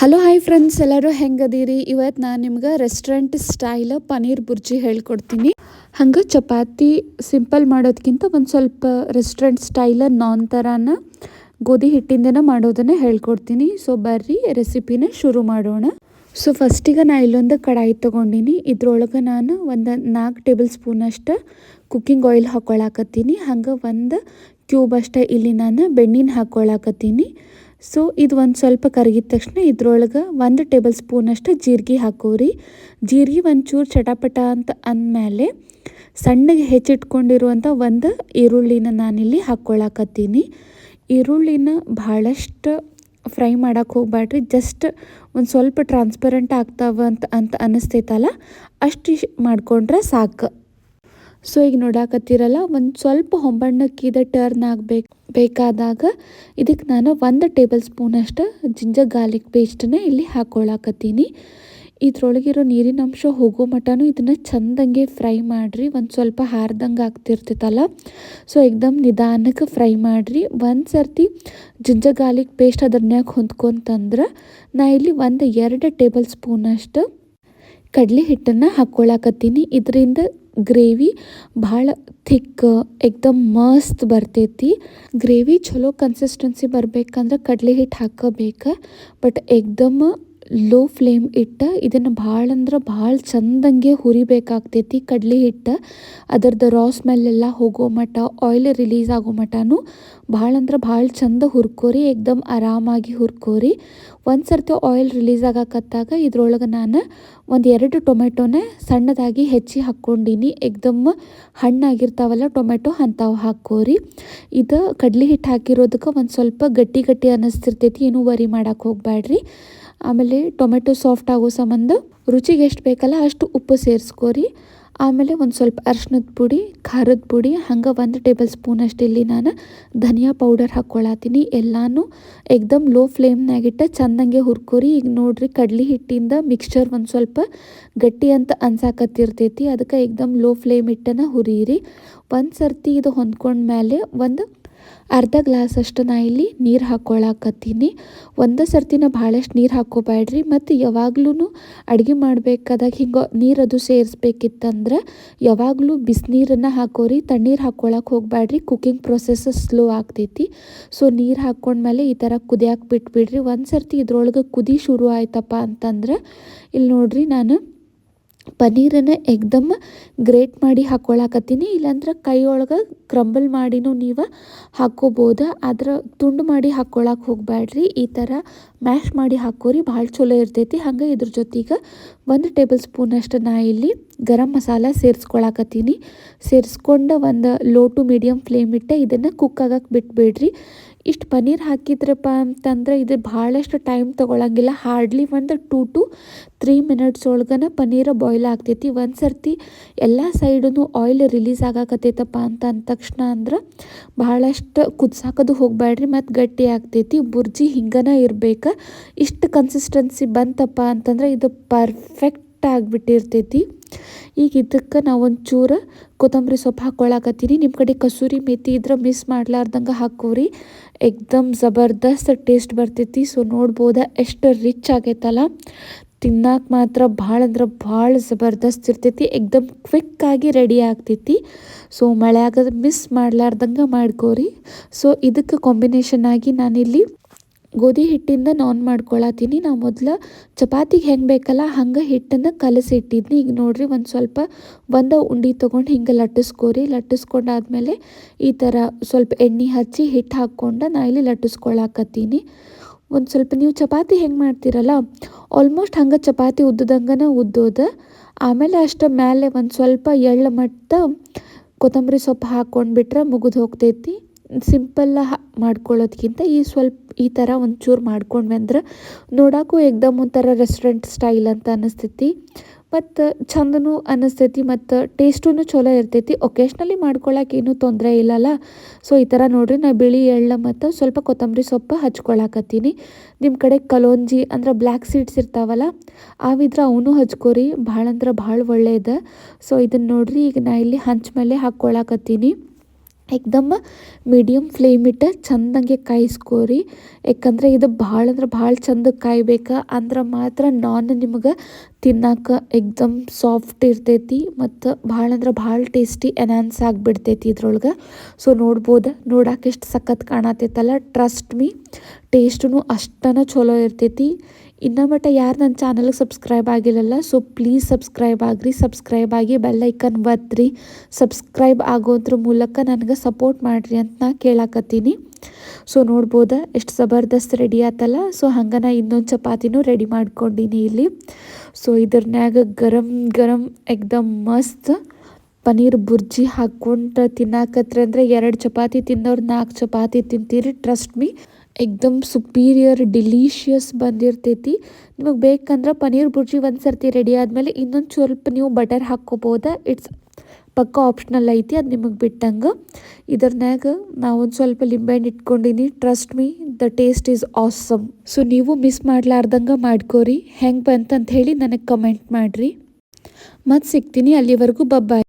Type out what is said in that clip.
Hello hi friends ಎಲ್ಲರೂ ಹೆಂಗದೀರಿ? ಇವತ್ತು ನಾನು ನಿಮ್ಗೆ ರೆಸ್ಟೋರೆಂಟ್ ಸ್ಟೈಲ್ ಪನೀರ್ ಬುರ್ಜಿ ಹೇಳ್ಕೊಡ್ತೀನಿ. ಹಂಗೆ ಚಪಾತಿ ಸಿಂಪಲ್ ಮಾಡೋದಕ್ಕಿಂತ ಒಂದು ಸ್ವಲ್ಪ ರೆಸ್ಟೋರೆಂಟ್ ಸ್ಟೈಲ ನಾನ್ ಥರನ ಗೋಧಿ ಹಿಟ್ಟಿಂದನೇ ಮಾಡೋದನ್ನು ಹೇಳ್ಕೊಡ್ತೀನಿ. ಸೊ ಬರ್ರಿ ರೆಸಿಪಿನ ಶುರು ಮಾಡೋಣ. ಸೊ ಫಸ್ಟಿಗೆ ನಾ ಇಲ್ಲೊಂದು ಕಡಾಯಿ ತೊಗೊಂಡಿನಿ. ಇದ್ರೊಳಗೆ ನಾನು ಒಂದು ನಾಲ್ಕು ಟೇಬಲ್ ಸ್ಪೂನ್ ಅಷ್ಟು ಕುಕ್ಕಿಂಗ್ ಆಯಿಲ್ ಹಾಕ್ಕೊಳಕತ್ತೀನಿ ಹಂಗೆ ಒಂದು ಕ್ಯೂಬ್ ಅಷ್ಟೇ ಇಲ್ಲಿ ನಾನು ಬೆಣ್ಣಿನ ಹಾಕ್ಕೊಳಕತ್ತೀನಿ ಸೊ ಇದು ಒಂದು ಸ್ವಲ್ಪ ಕರಗಿದ ತಕ್ಷಣ ಇದ್ರೊಳಗೆ ಒಂದು ಟೇಬಲ್ ಸ್ಪೂನಷ್ಟು ಜೀರಿಗೆ ಹಾಕೋರಿ. ಜೀರಿಗೆ ಒಂಚೂರು ಚಟಾಪಟ ಅಂತ ಅಂದಮೇಲೆ ಸಣ್ಣಗೆ ಹೆಚ್ಚಿಟ್ಕೊಂಡಿರುವಂಥ ಒಂದು ಈರುಳ್ಳಿನ ನಾನಿಲ್ಲಿ ಹಾಕ್ಕೊಳಕತ್ತೀನಿ. ಈರುಳ್ಳಿನ ಭಾಳಷ್ಟು ಫ್ರೈ ಮಾಡೋಕೆ ಹೋಗ್ಬೇಡ್ರಿ ಜಸ್ಟ್ ಒಂದು ಸ್ವಲ್ಪ ಟ್ರಾನ್ಸ್ಪರೆಂಟ್ ಆಗ್ತಾವ ಅಂತ ಅಂತ ಅನ್ನಿಸ್ತೈತಲ್ಲ ಅಷ್ಟು ಮಾಡ್ಕೊಂಡ್ರೆ ಸಾಕು. ಸೊ ಈಗ ನೋಡಾಕತ್ತೀರಲ್ಲ, ಒಂದು ಸ್ವಲ್ಪ ಹೊಂಬಣ್ಣಕ್ಕಿದ ಟರ್ನ್ ಆಗಬೇಕು. ಬೇಕಾದಾಗ ಇದಕ್ಕೆ ನಾನು ಒಂದು ಟೇಬಲ್ ಸ್ಪೂನಷ್ಟು ಜಿಂಜರ್ ಗಾರ್ಲಿಕ್ ಪೇಸ್ಟನ್ನ ಇಲ್ಲಿ ಹಾಕೊಳಕತ್ತೀನಿ. ಇದ್ರೊಳಗಿರೋ ನೀರಿನ ಅಂಶ ಹೋಗೋ ಮಟನೂ ಇದನ್ನು ಚಂದಂಗೆ ಫ್ರೈ ಮಾಡಿರಿ. ಒಂದು ಸ್ವಲ್ಪ ಹಾರ್ದಂಗೆ ಆಗ್ತಿರ್ತೈತಲ್ಲ. ಸೊ ಎಕ್ದಮ್ ನಿಧಾನಕ್ಕೆ ಫ್ರೈ ಮಾಡಿರಿ. ಒಂದು ಸರ್ತಿ ಜಿಂಜರ್ ಗಾರ್ಲಿಕ್ ಪೇಸ್ಟ್ ಅದ್ರನ್ಯಾಗ ಹೊಂದ್ಕೊಂತಂದ್ರೆ ನಾ ಇಲ್ಲಿ ಒಂದು ಎರಡು ಟೇಬಲ್ ಸ್ಪೂನಷ್ಟು ಕಡಲೆ ಹಿಟ್ಟನ್ನು ಹಾಕ್ಕೊಳಕತ್ತೀನಿ ಇದರಿಂದ ಗ್ರೇವಿ ಭಾಳ ಥಿಕ್ ಎಕ್ದಮ್ ಮಸ್ತ್ ಬರ್ತೈತಿ. ಗ್ರೇವಿ ಚಲೋ ಕನ್ಸಿಸ್ಟೆನ್ಸಿ ಬರ್ಬೇಕಂದ್ರೆ ಕಡಲೆ ಹಿಟ್ಟು ಹಾಕಬೇಕು ಬಟ್ ಎಕ್ದಮ್ ಲೋ ಫ್ಲೇಮ್ ಇಟ್ಟು, ಇದನ್ನು ಭಾಳ ಅಂದ್ರೆ ಭಾಳ ಚಂದಂಗೆ ಹುರಿಬೇಕಾಗ್ತೈತಿ ಕಡಲೆ ಹಿಟ್ಟು. ಅದರದ್ದು ರಾ ಸ್ಮೆಲ್ಲೆಲ್ಲ ಹೋಗೋ ಮಟ್ಟ ಆಯಿಲ್ ರಿಲೀಸ್ ಆಗೋ ಮಟ್ಟನೂ ಭಾಳ ಅಂದ್ರೆ ಭಾಳ ಚಂದ ಹುರ್ಕೋರಿ ಏಕ್ದಮ್ ಆರಾಮಾಗಿ ಹುರ್ಕೋರಿ. ಒಂದು ಸರ್ತಿ ಆಯಿಲ್ ರಿಲೀಸ್ ಆಗಕತ್ತಾಗ ಇದ್ರೊಳಗೆ ನಾನು ಒಂದು ಎರಡು ಟೊಮೆಟೊನ ಸಣ್ಣದಾಗಿ ಹೆಚ್ಚಿ ಹಾಕ್ಕೊಂಡಿನಿ. ಏಕ್ದಮ್ ಹಣ್ಣಾಗಿರ್ತಾವಲ್ಲ, ಟೊಮೆಟೊ ಅಂಥವು ಹಾಕೋರಿ ಇದು ಕಡಲೆ ಹಿಟ್ಟು ಹಾಕಿರೋದಕ್ಕೆ ಒಂದು ಸ್ವಲ್ಪ ಗಟ್ಟಿ ಗಟ್ಟಿ ಅನ್ನಿಸ್ತಿರ್ತೈತಿ ಏನೂ ವರಿ ಮಾಡೋಕ್ಕೆ ಹೋಗ್ಬೇಡ್ರಿ ಆಮೇಲೆ ಟೊಮೆಟೊ ಸಾಫ್ಟ್ ಆಗೋ ಸಂಬಂಧ ರುಚಿಗೆ ಎಷ್ಟು ಬೇಕಲ್ಲ ಅಷ್ಟು ಉಪ್ಪು ಸೇರಿಸ್ಕೋರಿ. ಆಮೇಲೆ ಒಂದು ಸ್ವಲ್ಪ ಅರ್ಶಿನದ ಪುಡಿ, ಖಾರದ ಪುಡಿ, ಹಂಗೆ ಒಂದು ಟೇಬಲ್ ಸ್ಪೂನ್ ಅಷ್ಟು ಇಲ್ಲಿ ನಾನು ಧನಿಯಾ ಪೌಡರ್ ಹಾಕ್ಕೊಳತ್ತೀನಿ ಎಲ್ಲನೂ ಎಕ್ದಮ್ ಲೋ ಫ್ಲೇಮ್ನಾಗಿಟ್ಟು ಚಂದಂಗೆ ಹುರ್ಕೋರಿ. ಈಗ ನೋಡ್ರಿ ಕಡ್ಲಿ ಹಿಟ್ಟಿಂದ ಮಿಕ್ಸ್ಚರ್ ಒಂದು ಸ್ವಲ್ಪ ಗಟ್ಟಿ ಅಂತ ಅನ್ಸಾಕತ್ತಿರ್ತೈತಿ. ಅದಕ್ಕೆ ಎಕ್ದಮ್ ಲೋ ಫ್ಲೇಮ್ ಇಟ್ಟನ ಹುರಿಯಿರಿ. ಒಂದು ಸರ್ತಿ ಇದು ಹೊಂದ್ಕೊಂಡ್ಮೇಲೆ ಒಂದು ಅರ್ಧ ಗ್ಲಾಸ್ ಅಷ್ಟು ನಾ ಇಲ್ಲಿ ನೀರು ಹಾಕ್ಕೊಳಕತ್ತೀನಿ ಒಂದು ಸರ್ತಿನ ಭಾಳಷ್ಟು ನೀರು ಹಾಕ್ಕೋಬೇಡ್ರಿ ಮತ್ತು ಯಾವಾಗ್ಲೂ ಅಡುಗೆ ಮಾಡಬೇಕಾದಾಗ ಹಿಂಗೆ ನೀರದು ಸೇರಿಸ್ಬೇಕಿತ್ತಂದ್ರೆ ಯಾವಾಗಲೂ ಬಿಸಿನೀರನ್ನು ಹಾಕೋರಿ, ತಣ್ಣೀರು ಹಾಕ್ಕೊಳಕ್ಕೆ ಹೋಗಬೇಡ್ರಿ ಕುಕ್ಕಿಂಗ್ ಪ್ರೊಸೆಸ್ ಸ್ಲೋ ಆಗ್ತೈತಿ. ಸೊ ನೀರು ಹಾಕ್ಕೊಂಡ್ಮೇಲೆ ಈ ಥರ ಕುದಿಯಕ್ಕೆ ಬಿಟ್ಬಿಡ್ರಿ. ಒಂದು ಸರ್ತಿ ಇದ್ರೊಳಗೆ ಕುದಿ ಶುರು ಆಯ್ತಪ್ಪ ಅಂತಂದ್ರೆ ಇಲ್ಲಿ ನೋಡ್ರಿ ನಾನು. ಪನ್ನೀರನ್ನು ಎಕ್ದಮ್ ಗ್ರೇಟ್ ಮಾಡಿ ಹಾಕ್ಕೊಳಕತ್ತೀನಿ ಇಲ್ಲಾಂದ್ರೆ ಕೈಯೊಳಗೆ ಕ್ರಂಬಲ್ ಮಾಡಿನೂ ನೀವು ಹಾಕ್ಕೋಬೋದು ಆದ್ರೆ ತುಂಡು ಮಾಡಿ ಹಾಕ್ಕೊಳಕ್ಕೆ ಹೋಗಬೇಡ್ರಿ ಈ ಥರ ಮ್ಯಾಶ್ ಮಾಡಿ ಹಾಕೋರಿ, ಭಾಳ ಚಲೋ ಇರ್ತೈತಿ. ಹಂಗೆ ಇದ್ರ ಜೊತೆಗೆ ಒಂದು ಟೇಬಲ್ ಸ್ಪೂನಷ್ಟು ನಾ ಇಲ್ಲಿ ಗರಂ ಮಸಾಲ ಸೇರಿಸ್ಕೊಳಕತ್ತೀನಿ. ಸೇರಿಸ್ಕೊಂಡು ಒಂದು ಲೋ ಟು ಮೀಡಿಯಮ್ ಫ್ಲೇಮ್ ಇಟ್ಟೆ ಇದನ್ನು ಕುಕ್ ಆಗಕ್ಕೆ ಬಿಟ್ಬಿಡ್ರಿ. ಇಷ್ಟು ಪನ್ನೀರ್ ಹಾಕಿದ್ರಪ್ಪ ಅಂತಂದ್ರೆ ಇದು ಭಾಳಷ್ಟು ಟೈಮ್ ತೊಗೊಳಂಗಿಲ್ಲ. ಹಾರ್ಡ್ಲಿ ಒಂದು ಟೂ ಟು ತ್ರೀ ಮಿನಿಟ್ಸ್ ಒಳಗನ ಪನ್ನೀರ ಬಾಯ್ಲ್ ಆಗ್ತೈತಿ. ಒಂದು ಸರ್ತಿ ಎಲ್ಲ ಸೈಡೂ ಆಯಿಲ್ ರಿಲೀಸ್ ಆಗಾಕತ್ತೈತಪ್ಪ ಅಂತ ಅಂದ ತಕ್ಷಣ ಅಂದ್ರೆ ಭಾಳಷ್ಟು ಕುದ್ಸಾಕೋದು ಹೋಗಬೇಡ್ರಿ ಮತ್ತು ಗಟ್ಟಿ ಆಗ್ತೈತಿ. ಬುರ್ಜಿ ಹಿಂಗನ ಇರ್ಬೇಕು. ಇಷ್ಟು ಕನ್ಸಿಸ್ಟೆನ್ಸಿ ಬಂತಪ್ಪ ಅಂತಂದ್ರೆ ಇದು ಪರ್ಫೆಕ್ಟ್ ಆಗಿಬಿಟ್ಟಿರ್ತೈತಿ. ಈಗ ಇದಕ್ಕೆ ನಾವು ಒಂಚೂರು ಕೊತ್ತಂಬರಿ ಸೊಪ್ಪು ಹಾಕ್ಕೊಳ್ಳಾಕತ್ತೀನಿ ನಿಮ್ಮ ಕಡೆ ಕಸೂರಿ ಮೇಥಿ ಇದ್ರೆ ಮಿಸ್ ಮಾಡ್ಲಾರ್ದಂಗೆ ಹಾಕೋರಿ. ಎಕ್ದಮ್ ಜಬರ್ದಸ್ತ್ ಟೇಸ್ಟ್ ಬರ್ತೈತಿ. ಸೊ ನೋಡ್ಬೋದ ಎಷ್ಟು ರಿಚ್ ಆಗೈತಲ್ಲ. ತಿನ್ನಕ್ಕೆ ಮಾತ್ರ ಭಾಳ ಅಂದ್ರೆ ಭಾಳ ಜಬರ್ದಸ್ತ್ ಇರ್ತೈತಿ. ಎಕ್ದಮ್ ಕ್ವಿಕ್ಕಾಗಿ ರೆಡಿ ಆಗ್ತೈತಿ. ಸೊ ಮಳೆಯಾಗದ ಮಿಸ್ ಮಾಡ್ಲಾರ್ದಂಗೆ ಮಾಡ್ಕೋರಿ. ಸೊ ಇದಕ್ಕೆ ಕಾಂಬಿನೇಷನ್ ಆಗಿ ನಾನಿಲ್ಲಿ ಗೋಧಿ ಹಿಟ್ಟಿಂದ ನಾನ್ ಮಾಡ್ಕೊಳತ್ತೀನಿ. ನಾವು ಮೊದಲು ಚಪಾತಿಗೆ ಹೆಂಗೆ ಬೇಕಲ್ಲ ಹಂಗೆ ಹಿಟ್ಟನ್ನು ಕಲಸಿಟ್ಟಿದ್ನಿ. ಈಗ ನೋಡ್ರಿ ಒಂದು ಸ್ವಲ್ಪ ಒಂದು ಉಂಡೆ ತೊಗೊಂಡು ಹಿಂಗೆ ಲಟ್ಟಿಸ್ಕೋರಿ. ಲಟ್ಟಿಸ್ಕೊಂಡಾದ್ಮೇಲೆ ಈ ಥರ ಸ್ವಲ್ಪ ಎಣ್ಣೆ ಹಚ್ಚಿ ಹಿಟ್ಟು ಹಾಕ್ಕೊಂಡು ನಾ ಇಲ್ಲಿ ಲಟ್ಟಿಸ್ಕೊಳಕತ್ತೀನಿ. ಒಂದು ಸ್ವಲ್ಪ ನೀವು ಚಪಾತಿ ಹೆಂಗೆ ಮಾಡ್ತೀರಲ್ಲ ಆಲ್ಮೋಸ್ಟ್ ಹಂಗೆ ಚಪಾತಿ ಉದ್ದದಂಗನ ಉದ್ದೋದು. ಆಮೇಲೆ ಅಷ್ಟು ಮೇಲೆ ಒಂದು ಸ್ವಲ್ಪ ಎಳ್ಳು ಮಟ್ಟ ಕೊತ್ತಂಬರಿ ಸೊಪ್ಪು ಹಾಕ್ಕೊಂಡ್ಬಿಟ್ರೆ ಮುಗಿದು ಹೋಗ್ತೈತಿ. ಸಿಂಪಲ್ಲ ಮಾಡ್ಕೊಳ್ಳೋದ್ಕಿಂತ ಈ ಸ್ವಲ್ಪ, ಈ ಥರ ಒಂಚೂರು ಮಾಡ್ಕೊಂಡ್ವಿ ಅಂದ್ರೆ ನೋಡೋಕ್ಕೂ ಏಕ್ದಮ್ ಒಂಥರ ರೆಸ್ಟೋರೆಂಟ್ ಸ್ಟೈಲ್ ಅಂತ ಅನ್ನಿಸ್ತೈತಿ ಮತ್ತು ಚಂದನೂ ಅನ್ನಿಸ್ತೈತಿ ಮತ್ತು ಟೇಸ್ಟೂ ಚಲೋ ಇರ್ತೈತಿ. ಒಕೇಶ್ನಲಿ ಮಾಡ್ಕೊಳ್ಳೋಕೆ ಏನೂ ತೊಂದರೆ ಇಲ್ಲಲ್ಲ. ಸೊ, ಈ ಥರ ನೋಡಿರಿ ನಾ ಬಿಳಿ ಎಳ್ಳ ಮತ್ತು ಸ್ವಲ್ಪ ಕೊತ್ತಂಬರಿ ಸೊಪ್ಪು ಹಚ್ಕೊಳಕತ್ತೀನಿ. ನಿಮ್ಮ ಕಡೆ ಕಲೋಂಜಿ ಅಂದ್ರೆ ಬ್ಲ್ಯಾಕ್ ಸೀಡ್ಸ್ ಇರ್ತಾವಲ್ಲ ಅವಿದ್ರೆ ಅವನು ಹಚ್ಕೋರಿ. ಭಾಳ ಅಂದ್ರೆ ಭಾಳ ಒಳ್ಳೆಯದ ಸೊ ಇದನ್ನು ನೋಡಿರಿ ಈಗ ನಾ ಇಲ್ಲಿ ಹಂಚ ಮೇಲೆ ಹಾಕ್ಕೊಳಕತ್ತೀನಿ. ಏಕ್ದಮ್ ಮೀಡಿಯಮ್ ಫ್ಲೇಮ್ ಇಟ್ಟು ಚಂದಂಗೆ ಕಾಯಿಸ್ಕೋರಿ. ಯಾಕಂದ್ರೆ ಇದು ಭಾಳ ಅಂದ್ರೆ ಭಾಳ ಚಂದ ಕಾಯ್ಬೇಕು. ಅಂದ್ರೆ ಮಾತ್ರ ನಾನ್ ನಿಮಗೆ ತಿನ್ನಾಕ ಏಕ್ದಮ್ ಸಾಫ್ಟ್ ಇರ್ತೈತಿ ಮತ್ತು ಭಾಳ ಅಂದ್ರೆ ಭಾಳ ಟೇಸ್ಟಿ ಎನ್ಹಾನ್ಸ್ ಆಗಿಬಿಡ್ತೈತಿ ಇದ್ರೊಳಗೆ. ಸೊ ನೋಡ್ಬೋದು ನೋಡಕ್ಕೆ ಎಷ್ಟು ಸಖತ್ ಕಾಣತೈತಲ್ಲ. ಟ್ರಸ್ಟ್ ಮೀ ಟೇಸ್ಟೂ ಅಷ್ಟನ ಚಲೋ ಇರ್ತೈತಿ. ಇನ್ನ ಮಟ್ಟ ಯಾರು ನನ್ನ ಚಾನಲ್ಗೆ ಸಬ್ಸ್ಕ್ರೈಬ್ ಆಗಿಲ್ಲಲ್ಲ ಸೊ ಪ್ಲೀಸ್ ಸಬ್ಸ್ಕ್ರೈಬ್ ಆಗ್ರಿ. ಸಬ್ಸ್ಕ್ರೈಬ್ ಆಗಿ ಬೆಲ್ಲೈಕನ್ ಒತ್ತಿರಿ ಸಬ್ಸ್ಕ್ರೈಬ್ ಆಗೋದ್ರ ಮೂಲಕ ನನಗೆ ಸಪೋರ್ಟ್ ಮಾಡಿರಿ ಅಂತ ನಾ ಕೇಳಾಕತ್ತೀನಿ. ಸೊ ನೋಡ್ಬೋದಾ, ಎಷ್ಟು ಜಬರ್ದಸ್ತ್ ರೆಡಿ ಆತಲ್ಲ. ಸೊ ಹಂಗೆ ನಾ ಇನ್ನೊಂದು ಚಪಾತಿನೂ ರೆಡಿ ಮಾಡ್ಕೊಂಡಿನಿ ಇಲ್ಲಿ. ಸೊ ಇದ್ರನ್ಯಾಗ ಗರಂ ಗರಂ ಎಕ್ದಮ್ ಮಸ್ತ್ ಪನ್ನೀರ್ ಬುರ್ಜಿ ಹಾಕ್ಕೊಂಡು ತಿನ್ನಾಕತ್ರಿ ಅಂದರೆ ಎರಡು ಚಪಾತಿ ತಿನ್ನೋರು ನಾಲ್ಕು ಚಪಾತಿ ತಿಂತೀರಿ ಟ್ರಸ್ಟ್ ಮೀ ಎಕ್ದಮ್ ಸುಪೀರಿಯರ್, ಡಿಲೀಷಿಯಸ್ ಬಂದಿರ್ತೈತಿ. ನಿಮಗೆ ಬೇಕಂದ್ರೆ ಪನ್ನೀರ್ ಬುರ್ಜಿ ಒಂದು ಸರ್ತಿ ರೆಡಿ ಆದಮೇಲೆ ಇನ್ನೊಂದು ಸ್ವಲ್ಪ ನೀವು ಬಟರ್ ಹಾಕ್ಕೋಬೋದ. ಇಟ್ಸ್ ಪಕ್ಕ ಆಪ್ಷನಲ್ ಐತಿ, ಅದು ನಿಮಗೆ ಬಿಟ್ಟಂಗೆ. ಇದ್ರನ್ಯಾಗ ನಾವು ಒಂದು ಸ್ವಲ್ಪ ಲಿಂಬೆಹಣ್ಣು ಇಟ್ಕೊಂಡಿನಿ. Trust me the taste is awesome so ನೀವು ಮಿಸ್ ಮಾಡಲಾರ್ದಂಗೆ ಮಾಡ್ಕೋರಿ. ಹೆಂಗೆ ಬಂತಂತ ಹೇಳಿ ನನಗೆ ಕಮೆಂಟ್ ಮಾಡಿರಿ. ಮತ್ತು ಸಿಗ್ತೀನಿ ಅಲ್ಲಿವರೆಗೂ. ಬಬ್ಬಾಯ್